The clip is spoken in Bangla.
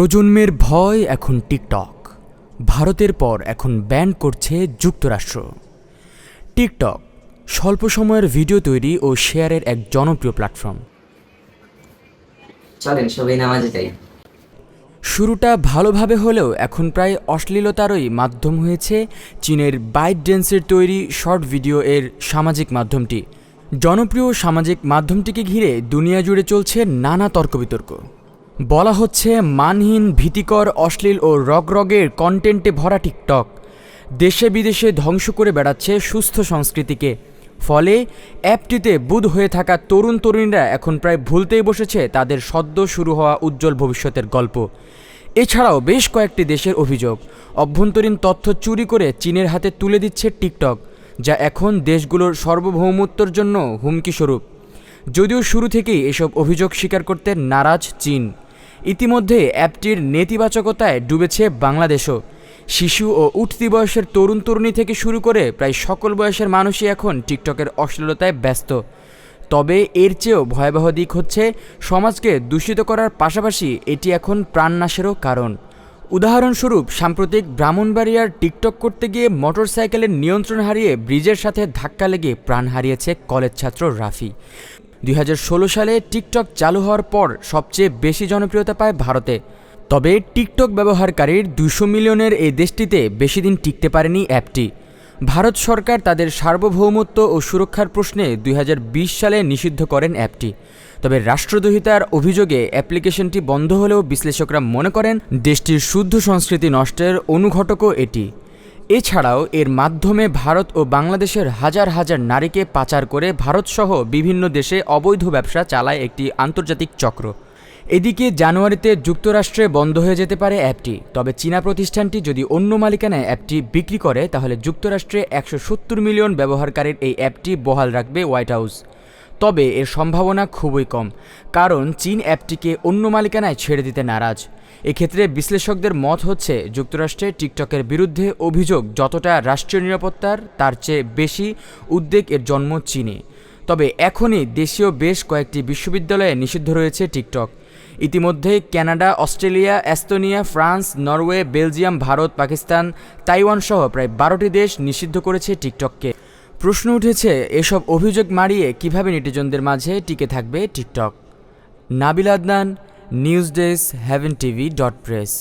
প্রজন্মের ভয় এখন টিকটক। ভারতের পর এখন ব্যান করছে যুক্তরাষ্ট্র। টিকটক স্বল্প সময়ের ভিডিও তৈরি ও শেয়ারের এক জনপ্রিয় প্ল্যাটফর্ম। চলেন সবাই নামাজে যাই। শুরুটা ভালোভাবে হলেও এখন প্রায় অশ্লীলতারই মাধ্যম হয়েছে চীনের বাইট ডেন্সের তৈরি শর্ট ভিডিও এর সামাজিক মাধ্যমটি। জনপ্রিয় সামাজিক মাধ্যমটিকে ঘিরে দুনিয়া জুড়ে চলছে নানা তর্ক বিতর্ক বলা হচ্ছে, মানহীন, ভীতিকর, অশ্লীল ও রগরগের কন্টেন্টে ভরা টিকটক। দেশে বিদেশে ধ্বংস করে বেড়াচ্ছে সুস্থ সংস্কৃতিকে। ফলে অ্যাপটিতে বুধ হয়ে থাকা তরুণ তরুণীরা এখন প্রায় ভুলতেই বসেছে তাদের সদ্য শুরু হওয়া উজ্জ্বল ভবিষ্যতের গল্প। এছাড়াও বেশ কয়েকটি দেশের অভিযোগ। অভ্যন্তরীণ তথ্য চুরি করে চীনের হাতে তুলে দিচ্ছে টিকটক, যা এখন দেশগুলোর সার্বভৌমত্বর জন্য হুমকি স্বরূপ। যদিও শুরু থেকেই এসব অভিযোগ স্বীকার করতে নারাজ চীন। ইতিমধ্যে অ্যাপটির নেতিবাচকতায় ডুবেছে বাংলাদেশও। শিশু ও উঠতি বয়সের তরুণ তরুণী থেকে শুরু করে প্রায় সকল বয়সের মানুষই এখন টিকটকের অশ্লীলতায় ব্যস্ত। তবে এর চেয়েও ভয়াবহ দিক হচ্ছে, সমাজকে দূষিত করার পাশাপাশি এটি এখন প্রাণনাশেরও কারণ। উদাহরণস্বরূপ, সাম্প্রতিক ব্রাহ্মণবাড়িয়ার টিকটক করতে গিয়ে মোটরসাইকেলের নিয়ন্ত্রণ হারিয়ে ব্রিজের সাথে ধাক্কা লেগে প্রাণ হারিয়েছে কলেজ ছাত্র রাফি। দুই হাজার ষোলো সালে টিকটক চালু হওয়ার পর সবচেয়ে বেশি জনপ্রিয়তা পায় ভারতে। তবে টিকটক ব্যবহারকারীর দুশো মিলিয়নের এই দেশটিতে বেশি দিন টিকতে পারেনি অ্যাপটি। ভারত সরকার তাদের সার্বভৌমত্ব ও সুরক্ষার প্রশ্নে দুই হাজার বিশ সালে নিষিদ্ধ করেন অ্যাপটি। তবে রাষ্ট্রদ্রোহিতার অভিযোগে অ্যাপ্লিকেশনটি বন্ধ হলেও বিশ্লেষকরা মনে করেন দেশটির শুদ্ধ সংস্কৃতি নষ্টের অনুঘটকও এটি। এছাড়াও এর মাধ্যমে ভারত ও বাংলাদেশের হাজার হাজার নারীকে পাচার করে ভারতসহ বিভিন্ন দেশে অবৈধ ব্যবসা চালায় একটি আন্তর্জাতিক চক্র। এদিকে জানুয়ারিতে যুক্তরাষ্ট্রে বন্ধ হয়ে যেতে পারে অ্যাপটি। তবে চীনা প্রতিষ্ঠানটি যদি অন্য মালিকানায় অ্যাপটি বিক্রি করে, তাহলে যুক্তরাষ্ট্রে একশো সত্তর মিলিয়ন ব্যবহারকারীর এই অ্যাপটি বহাল রাখবে হোয়াইট হাউস। তবে এর সম্ভাবনা খুবই কম, কারণ চীন অ্যাপটিকে অন্য মালিকানায় ছেড়ে দিতে নারাজ। এক্ষেত্রে বিশ্লেষকদের মত হচ্ছে, যুক্তরাষ্ট্রে টিকটকের বিরুদ্ধে অভিযোগ যতটা রাষ্ট্রীয় নিরাপত্তার, তার চেয়ে বেশি উদ্বেগ এর জন্ম চীনে। তবে এখনই দেশীয় বেশ কয়েকটি বিশ্ববিদ্যালয়ে নিষিদ্ধ রয়েছে টিকটক। ইতিমধ্যে Canada Australia, Estonia, France, Norway, Belgium, Bharat, Pakistan, Taiwan সহ প্রায় বারোটি দেশ নিষিদ্ধ করেছে টিকটককে। প্রশ্ন উঠেছে, এসব অভিযোগ মারিয়ে কীভাবে নেটিজনদের মাঝে টিকে থাকবে TikTok? Nabil Adnan, news desk, Haven TV dot press.